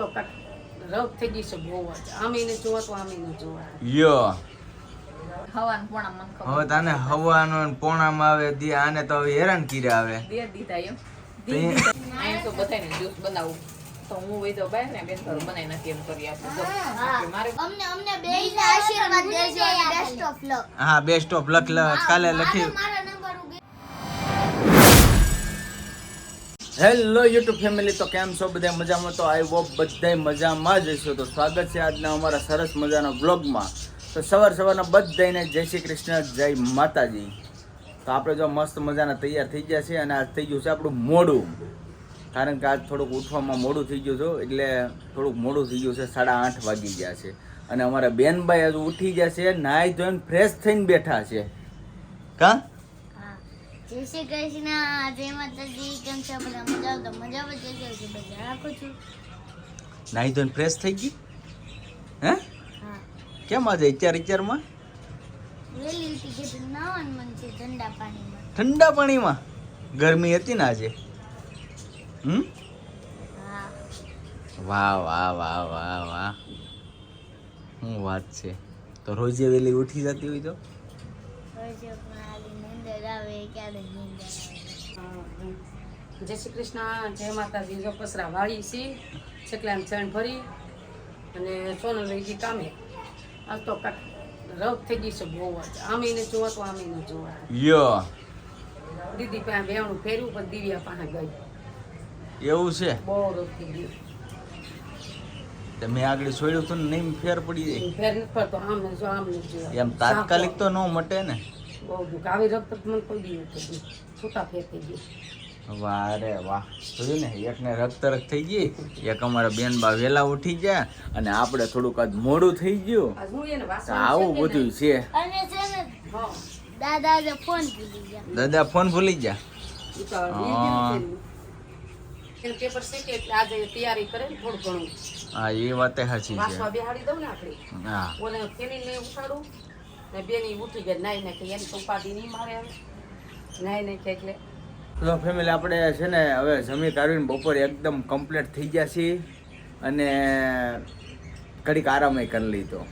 તો રફ થઈ ગઈ છે બહુ જ. આમીને જોવા તો આમીને જોવા. યો. હવાન પોણા મન ખબર હવે તને હવાનો પોણામાં આવે દી આને તો હવે હેરાન કીરે આવે. દે દીધા એમ. તે અહીં તો બધાને જ્યુસ બનાવું. તો હું વઈ તો ને બેન બનાવી નાખી એમ કરી આપું. મારે અમને અમને બેયને આશીર્વાદ દેજો બેસ્ટ ઓફ લક હા બેસ્ટ ઓફ લક કાલે લખી હેલો યુટ્યુબ ફેમિલી તો કેમ છો? બધા મજામાં? તો આઈ હોપ બધા મજામાં જ હશો. તો સ્વાગત છે આજના અમારા સરસ મજાના બ્લોગમાં તો સવાર સવારના બધાને જય શ્રી કૃષ્ણ, જય માતાજી. તો આપણે જો મસ્ત મજાના તૈયાર થઈ ગયા છે અને આજ થઈ ગયું છે આપણું મોડું. કારણ કે આજ થોડુંક ઉઠવામાં મોડું થઈ ગયું છે એટલે થોડુંક મોડું થઈ ગયું છે. સાડા આઠ વાગી ગયા છે. અને અમારા બેનભાઈ હજુ ઉઠી ગયા છે. નાહી ધોઈને ફ્રેશ થઈને બેઠા છે. કાં? જય શ્રી કૃષ્ણ. જય માતાજી. કેમ છો? બધા મજા તો મજા જ જજો છે બધા રાખું છું? નાઈ ધોઈને ફ્રેશ થઈ ગઈ? હે? હા. કેમ આજે અત્યાર અત્યારમાં? વેલી ઉઠી ગઈ તો નાવન મન છે ઠંડા પાણીમાં. ઠંડા પાણીમાં? ગરમી હતી ને આજે? હમ? વાહ વાહ વાહ વાહ વાહ. શું વાત છે? તો રોજે વેલી ઉઠી જતી હોય તો? રોજ આવે ક્યારે જય શ્રી કૃષ્ણ જય માતાજી. જો પસરા વાળી છે છેકલાને ચણ ભરી અને સોનું લઈ ગઈ કામે. આ તો કાક રફ થઈ ગઈ છે બહુ જ. આમીને જોવા તો આમીને જોવા. યો. દીદી પાસે બેવણું ફેર્યું પણ દિવ્યા પાસે ગઈ. એવું છે? બહુ રફ થઈ ગયું. તે મેં આગળ છોડ્યું હતું ને નહીં ફેર પડી જાય. ફેર નથી પડતો. આમને જો આમને જો એમ તાત્કાલિક તો ન મટે ને. બહુ દુઃખ. આવી રક્ત મને કોઈ દી નથી છૂટા ફેંકી થઈ ગયું. વાહ રે વાહ. જોયું ને એકને રક્ત રક્ત થઈ ગઈ એક અમારા બેન બા વેલા ઉઠી ગયા અને આપણે થોડુંક આજ મોડું થઈ ગયું. આવું બધું છે. દાદા ફોન ભૂલી ગયા. દાદા ફોન ભૂલી ગયા? હા. ઈ જ એનું પેપર છે કે એટલે આજે તૈયારી કરે થોડું ઘણું. હા એ વાતે સાચી છે. વાસવા બેહાડી દઉં ને આપણે. હા. ઓલે ફેરીને ઉઠાડું ને બેની ઉઠી ગઈ નાઈ નાખી એની તો ઉપાધિ નહીં મારે હવે. નાઈ નાખી એટલે. તો ફેમિલી આપણે છે ને હવે જમી કાઢીને બપોરે એકદમ કમ્પ્લીટ થઈ ગયા છીએ અને ઘડીક આરામે કરી લીધો.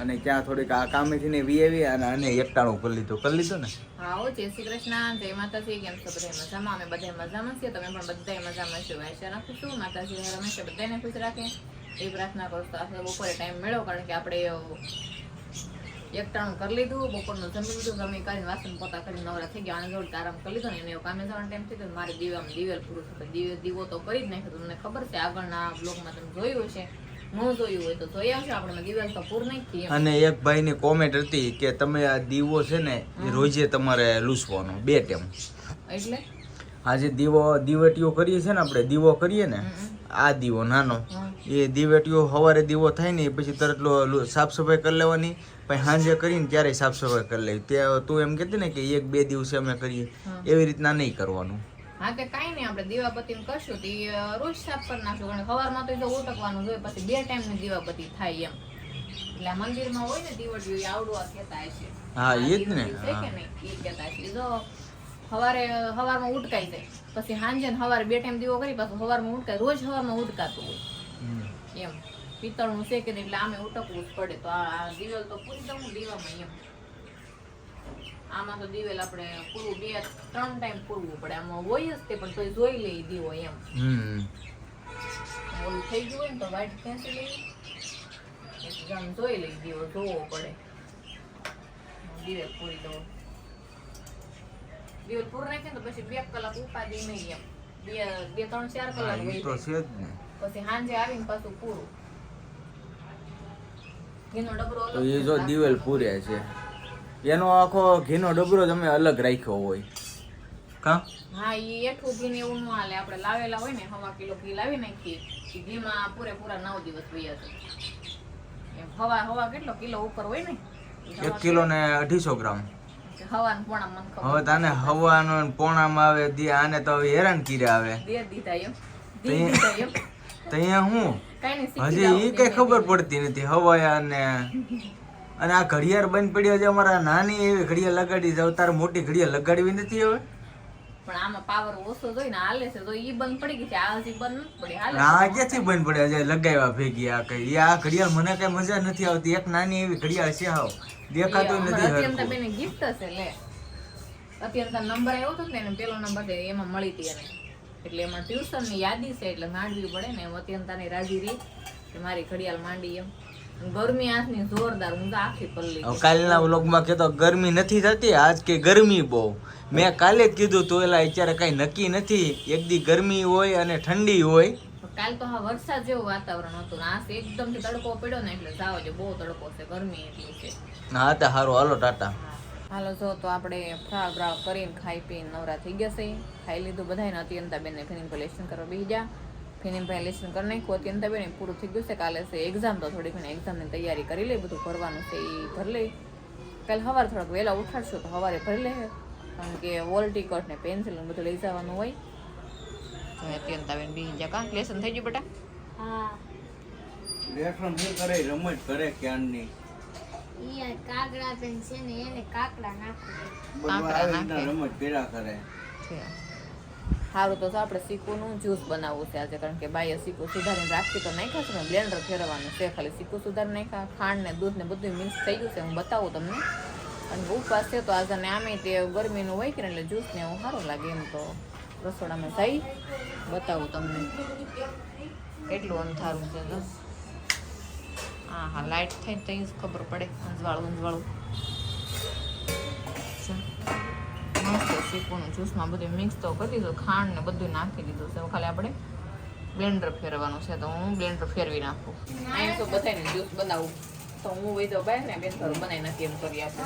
અને ત્યાં થોડીક આ કામેથી ને વી આવી અને આને એકટાણું કરી લીધું. કરી લીધું ને? હા હો જય શ્રી કૃષ્ણ. જય માતાજી. કેમ છો? બધા મજામાં? અમે બધા મજામાં છીએ. તમે પણ બધા મજામાં છો. આશા રાખું છું. માતાજી હંમેશા બધાને ખુશ રાખે. એ પ્રાર્થના કરું તો આપણે બપોરે ટાઈમ મેળવો કારણ કે આપણે એકટાણું કરી લીધું બપોરનું જમી લીધું જમી કરીને વાસણ પોતા કરીને નવરા થઈ ગયા અને આરામ કરી લીધો ને એને એવું કામે જવાનો ટાઈમ થઈ ગયો મારે દીવામાં દિવેલ પૂરું થતું દીવે દીવો તો કરી જ નાખ્યો તમને ખબર છે આગળના બ્લોગમાં તમે જોયું એમ. અને એક ભાઈની કોમેન્ટ હતી કે તમે આ દીવો છે ને રોજે તમારે લૂસવાનો બે ટેમ એટલે? આજે દીવો દીવટીઓ કરીએ છે ને આપણે દીવો કરીએ ને આ દીવો નાનો. એ દિવેટીઓ સવારે દીવો થાય ને પછી તરત સાફ સફાઈ કરી લેવાની. પછી સાંજે કરીને ત્યારે સાફ સફાઈ કરી લેવી. તે તું એમ કહેતી ને કે એક બે દિવસે અમે કરીએ. એવી રીતના નહીં કરવાનું. હા તે કાંઈ નહીં આપણે દીવાબત્તી કરશું. તો રોજ સાફ કરી નાખશું. કારણ કે સવારમાં તો એ તો ઉટકવાનું જોઈએ પછી બે ટાઈમની દીવાબત્તી થાય એમ. એટલે મંદિરમાં હોય ને દીવડીઓ આવડું આ કહેતા હશે. હા, એ જ ને, કે નહીં એ કહેતા હશે. જો સવારે સવારમાં ઉટકાઈ જાય. પછી સાંજે સવારે બે ટાઈમ દીવો કરી પાછું સવારમાં ઉટકાય. રોજ સવારમાં ઉટકાતું હોય. એમ. પિત્તળનું છે કે નહીં એટલે આમે ઉટકવું જ પડે. તો આ દિવેલ તો પૂરી દઉં દીવામાં એમ. આમાં તો દિવેલ આપણે પૂરું બે ત્રણ ટાઈમ પૂરવું પડે. આમાં હોય જ તે પણ તોય જોઈ લઈ દીવો એમ. ઓલું થઈ ગયું હોય ને તો વાઈટ ખેંચી લઈ પછી આમ જોઈ લઈ દીવો જોવો પડે. દિવેલ પૂરી દો દિવેલ પૂર નાખે તો પછી બે કલાક ઉપાદી નહીં એમ. બે બે ત્રણ ચાર કલાક તો છે જ ને. પછી સાંજે આવીને પાછું પૂરું. ઘીનો ડબરો તો એ જો દિવેલ પૂર્યા છે. એનો આખો ઘીનો ડબરો તમે અલગ રાખ્યો હોય. કા? હા એ એઠું ઘી ને એવું ન હાલે. આપણે લાવેલા હોય ને હવા કિલો ઘી લાવી નાખીએ. ઈ ઘીમાં પૂરેપૂરા નવ દિવસ વયા છે હવા હવા કેટલો કિલો ઉપર હોય ને? એક કિલો ને અઢીસો ગ્રામ. હવા ને પોણા મન હવે તને હવાનો ને પોણામાં આવે દી આને તો હેરાન કીરે આવે. દીધા એમ. દીધા એમ. તો અહીંયા હું? હજી એ કઈ ખબર પડતી નથી હવાયા અને અને આ ઘડિયાળ બંધ પડ્યો છે અમારા નાની એવી ઘડિયાળ લગાડી છે અવતાર મોટી ઘડિયાળ લગાડવી નથી હવે. પણ આમાં પાવર ઓછો જોઈને હાલે છે તો ઈ બંધ પડી ગઈ છે આ હજી બંધ પડી હાલે આ ક્યાંથી બંધ પડે હજાર લગાવ્યા ભેગી આ કઈ. આ ઘડિયાળ મને કઈ મજા નથી આવતી. એક નાની એવી ઘડિયાળ છે હાવ દેખાતું નથી અત્યંતા બેને ગિફ્ટ હશે લે. અત્યંતા નંબર આવ્યો હતો ને પેલો નંબર એમાં મળી હતી એને. એટલે એમાં ટ્યુશનની યાદી છે એટલે માંડવી પડે ને એમ અત્યંતાની રાજી રહી કે મારી ઘડિયાળ માંડી એમ. ગરમી આંખની જોરદાર હું તો આખી પલ્લી કાલના વ્લોગમાં કહેતો ગરમી નથી થતી આજ કે ગરમી બહુ. મેં કાલે જ કીધું તો એલા અત્યારે કઈ નક્કી નથી. એક દી ગરમી હોય અને ઠંડી હોય. કાલ તો હા વરસાદ જેવું વાતાવરણ હતું ને આ એકદમ તડકો પડ્યો ને એટલે જાવ જો બહુ તડકો છે ગરમી એટલી છે. હા તો સારું હાલો ટાટા. હાલો જો તો આપણે ફ્રાવ બ્રાવ કરીને ખાઈ પીને નવરા થઈ ગયા છે ખાઈ લીધું બધાને અત્યંતા બેનને ફિનિમભાઈ લેસન કરવા બેસી જા ફિનિમભાઈ લેસન કરી નાખ્યું અત્યંતા બેન પૂરું થઈ ગયું છે. કાલે છે એક્ઝામ તો થોડીક ઘણી એક્ઝામની તૈયારી કરી લે બધું ભરવાનું છે એ ભરી લઈ. કાલે સવારે થોડાક વહેલા ઉઠાડશું તો સવારે ભરી લે કારણ કે વોલ ટિકટ ને પેન્સિલ ને બધું લઈ જવાનું હોય. તો અત્યંતા બેન બેસી જા કાંક લેસન થઈ ગયું બેટા? હા. લેખન શું કરે રમત કરે આ કાગડા પેન છે ને એને કાકડા નાખો બધું નાખે. રમત કરે. છે. સારું તો આપણે સીકુનું જ્યુસ બનાવવું છે આજે કારણ કે બાઈએ સીકુ સુધારીને રાખી તો નાખ્યા છે ને બ્લેન્ડર ફેરવવાનું છે ખાલી સીકુ સુધારી નાખ્યા ખાંડ ને દૂધ ને બધું મિક્સ થઈ ગયું છે હું બતાવું તમને. અને ઉપવાસ છે તો આજે ને આમે તે ગરમીનું હોય કે એટલે જ્યુસ ને એવું સારું લાગે એમ તો રસોડામાં જઈ બતાવું તમને. કેટલું અંધારું છે હા હા લાઇટ થાય તો જ ખબર પડે અંજવાળું અંજવાળું જો. મસ્ત શીખવાનું જ્યુસમાં બધું મિક્સ તો કરી દીધું ખાંડ ને બધું નાખી દીધું છે ખાલી આપણે બ્લેન્ડર ફેરવવાનું છે તો હું બ્લેન્ડર ફેરવી નાખું અહીંયા તો બધાને જ્યુસ બનાવું તો હું હોય તો બહાર ને બેન થોડું બનાવી નથી એમ કરી આપું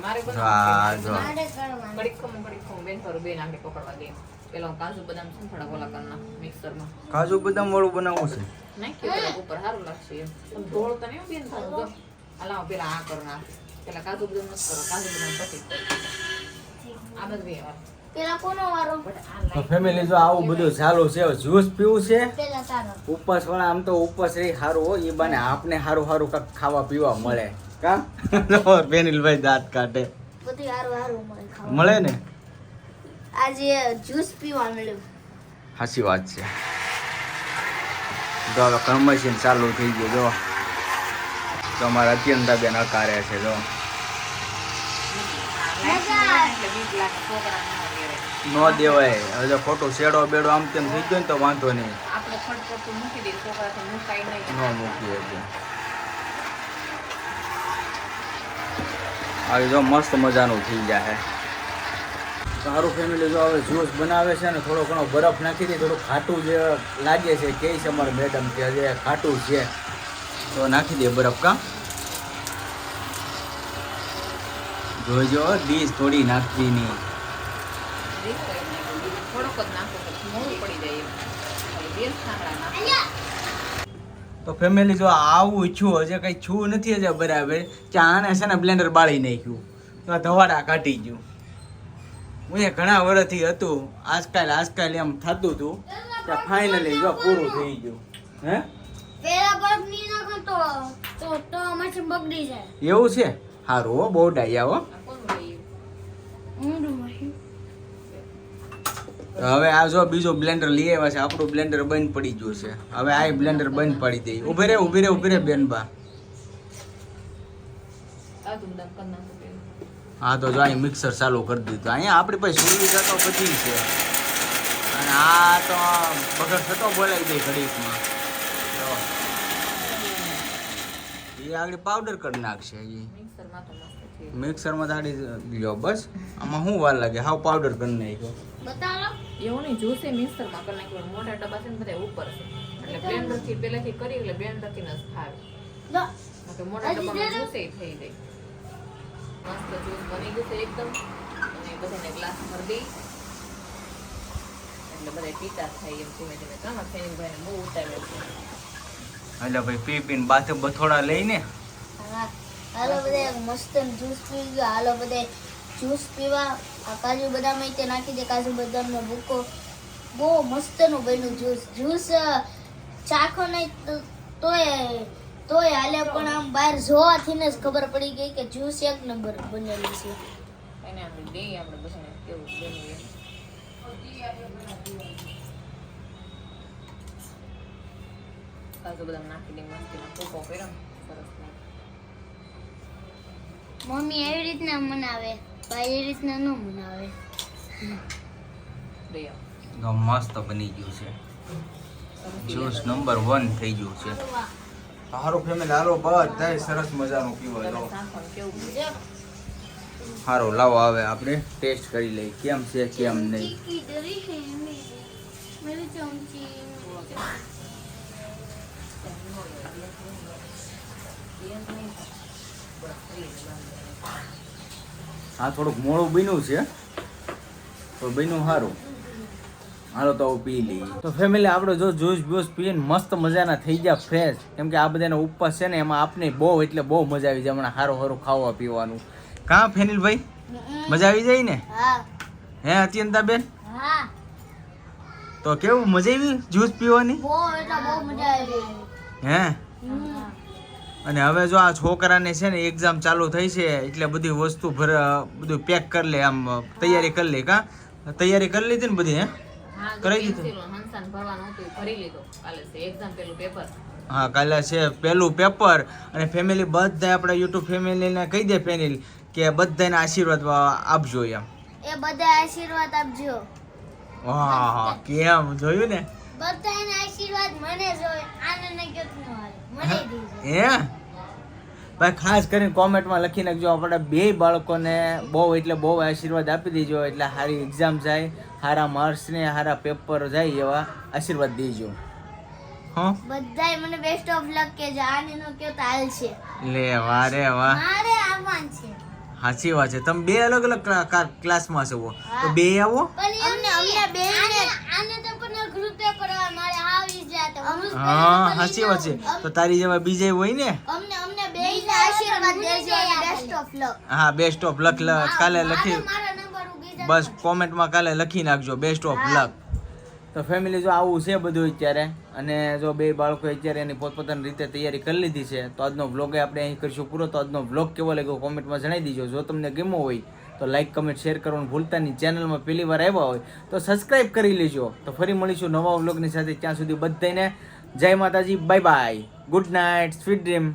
મારે હા, જો. બનાવવું કડીક ખમું કડીક ખમું બેન થોડું બેન આંગળી પકડવા દઈએ પેલા કાજુ બદામ છે થોડા કરી મિક્સરમાં કાજુ બદામ વાળું બનાવવું છે નાખ્યું ઉપર સારું લાગશે એમ તમે ઢોળતા નહીં હો બેન જો અલા પેલા આ કર નાખ પેલા કાજુ બદામ નથી કરો કાજુ બદામ પછી. આ બધી વાત પેલા કોનો વારો તો ફેમિલી જો આવું બધું ચાલુ છે જ્યુસ પીવું છે ઉપવાસ વાળા આમ તો ઉપવાસ રહી સારું હોય એ બને આપને સારું સારું કાંક ખાવા પીવા મળે કા બેનિલભાઈ દાંત કાઢે બધું સારું સારું મળે મળે ને આજે જ્યુસ પીવા મળ્યું સાચી વાત છે જો હવે કમર્શિયલ ચાલુ થઈ ગયું, જો. તો અમારા અત્યંત બેન અકારે છે, જો. ન દેવાય. હવે ખોટું શેડો બેડો આમ તેમ થઈ ગયો ને તો વાંધો નહીં. ન મૂકીએ એટલે આવી જો મસ્ત મજાનું થઈ જાય સારું ફેમિલી જો હવે જ્યુસ બનાવે છે ને થોડો ઘણો બરફ નાખી દે, થોડું ખાટું જે લાગે છે કે છે અમારે મેડમ કે હજે ખાટું છે. તો નાખી દે બરફ કા? જોઈજો ડીશ થોડી નાખવી નહીં તો ફેમિલી જો આવું છું, હજે કઈ છું નથી હજે બરાબર. ચા આને છે ને બ્લેન્ડર બાળી નાખ્યું. ધવાડા કાઢી ગયું. હું એ ઘણા વર્ષથી હતું. આજકાલ આજકાલ એમ થતું હતું કે ફાઇનલી જો પૂરું થઈ ગયું. હે? એવું છે? સારું હો બહુ ડાયા હો. હવે આ જો બીજું બ્લેન્ડર લઈ આવ્યા છે. આપણું બ્લેન્ડર બંધ પડી ગયું છે. હવે આ બ્લેન્ડર બંધ પડી દઈ ઊભી રે ઊભી રે ઊભી રે બેનબા. કાજુ હા તો જો અહીં મિક્સર ચાલુ કરી દીધું. અહીંયા આપણી પાસે સુવિધા તો બધી છે. અને આ તો બગડ થતો બોલાવી દે ઘડીકમાં. એ આગળ પાવડર કરી નાખશે એ મિક્સરમાં દાડી લ્યો બસ. આમાં શું વાર લાગે? હાવ પાવડર કરી નાખ્યો. બતાવો. એવું નહીં જોશે મિક્સરમાં કરી નાખ્યું મોટા ડબ્બા છે ને બધા ઉપર છે. એટલે બ્લેન્ડરથી પહેલાથી પહેલેથી કરી એટલે બ્લેન્ડરથી ન જ ફાવે મોટા ડબ્બામાં જોશે થઈ જાય મસ્ત જ્યુસ બની ગયું છે એકદમ. અને બધાને ગ્લાસ ભરી. દઈ એટલે બધા પીતા થાય એમ ધીમે ધીમે. કામ ફેનિંગ ભાઈને બહુ ઉતાવ્યો છે. એટલે ભાઈ પી પીને બાથે બથોડા લઈને. હાલો બધા મસ્ત જ્યુસ પી ગયો હાલો બધા જ્યુસ પીવા. આ કાજુ બદામ તે નાખી દે. કાજુ બદામનો ભૂકો. બહુ મસ્તનું બન્યું જ્યુસ જ્યુસ ચાખો નહીં તો- તોય તોય હાલે પણ આમ બહાર જોવાથી ને જ ખબર પડી ગઈ કે જ્યુસ એક નંબર બનેલું છે. એને આપણે દઈએ આપણે બધાને કેવું બન્યું આ તો બધા નાખી દે મસ્તીનો ભૂકો કર્યો સરસ મમ્મી એવી રીતના મનાવે ભાઈ એ રીતના ન મનાવે. મસ્ત બની ગયું છે. જ્યુસ નંબર વન થઈ ગયું છે. સારું ફેમિલી હારો બધા સરસ મજાનું પીવા લો હારો, લાવો આવે આપણે, ટેસ્ટ કરી લઈએ, કેમ છે, કેમ નહીં. આ થોડુંક મોડું બન્યું છે તો બન્યું સારું હાલો તો પી લઈએ. તો ફેમિલી આપણે જો જ્યુસ બ્યુસ પીને મસ્ત મજાના થઈ ગયા ફ્રેશ કેમ કે આ બધાના ઉપવાસ છે ને એમાં આપને બહુ એટલે બહુ મજા આવી જાય. હમણાં સારું સારું ખાવા પીવાનું. કાં ફેનિલભાઈ મજા આવી જાય ને? હે. અત્યંતા બેન? તો કેવું મજા આવી જ્યુસ પીવાની? હે? અને હવે જો આ છોકરાને છે ને એક્ઝામ ચાલુ થઈ છે એટલે બધી વસ્તુ ભર બધું પેક કરી લે આમ તૈયારી કરી લે કા? તૈયારી કરી લીધી ને બધી હે? હા દીધું? હંસાન ભરવાનું હતું ભરી લીધો. કાલે છે એક્ઝામ પેલું પેપર હા કાલે છે પેલું પેપર અને ફેમિલી બધા આપણે યુટ્યુબ ફેમિલીને કહી દે ફેમિલ કે બધાને આશીર્વાદ આપજો એમ. એ બધા આશીર્વાદ આપજો. વાહ કેમ? જોયું ને? બધાને આશીર્વાદ મને જોઈએ આનંદ ને કેટલું મને દીજો હે? ભાઈ ખાસ કરીને કોમેન્ટમાં લખી નાખજો. આપણે બે બાળકોને બહુ એટલે બહુ આશીર્વાદ આપી દેજો. એટલે સારી એક્ઝામ જાય સારા માર્ક્સ ને સારા પેપર જાય એવા આશીર્વાદ દેજો. હો? બધાય મને બેસ્ટ ઓફ લક કે આને નો કયો તો છે. લે વાહ વાહ. મારે આવવાનું છે. સાચી વાત છે. તમે બે અલગ અલગ ક્લા- ક્લા- ક્લાસમાં છો તો બે આવો. અમને અમને બે આને તો પણ ગ્રુપ પેપર મારે આવી જાય હા સાચી વાત છે. તો તારી જેવા બીજે હોય ને? અમને હા બેસ્ટ ઓફ લક કાલે લખી મારા નંબર ઉગી બસ કોમેન્ટમાં કાલે લખી નાખજો બેસ્ટ ઓફ લક તો ફેમિલી જો આવું છે બધું અત્યારે અને જો બે બાળકો અત્યારે એની પોતપોતાની રીતે તૈયારી કરી લીધી છે તો આજનો વ્લોગ આપણે અહીં કરીશું પૂરો. તો આજનો વ્લોગ કેવો લાગ્યો કોમેન્ટમાં જણાવી દીજો. જો તમને ગમ્યો હોય તો લાઈક કમેન્ટ શેર કરવાનું ભૂલતા નહીં. ચેનલમાં પહેલી વાર આવ્યા હોય તો સબસ્ક્રાઈબ કરી લેજો. તો ફરી મળીશું નવા વ્લોગની સાથે. ત્યાં સુધી બધાને જય Mataji bye bye good night sweet dream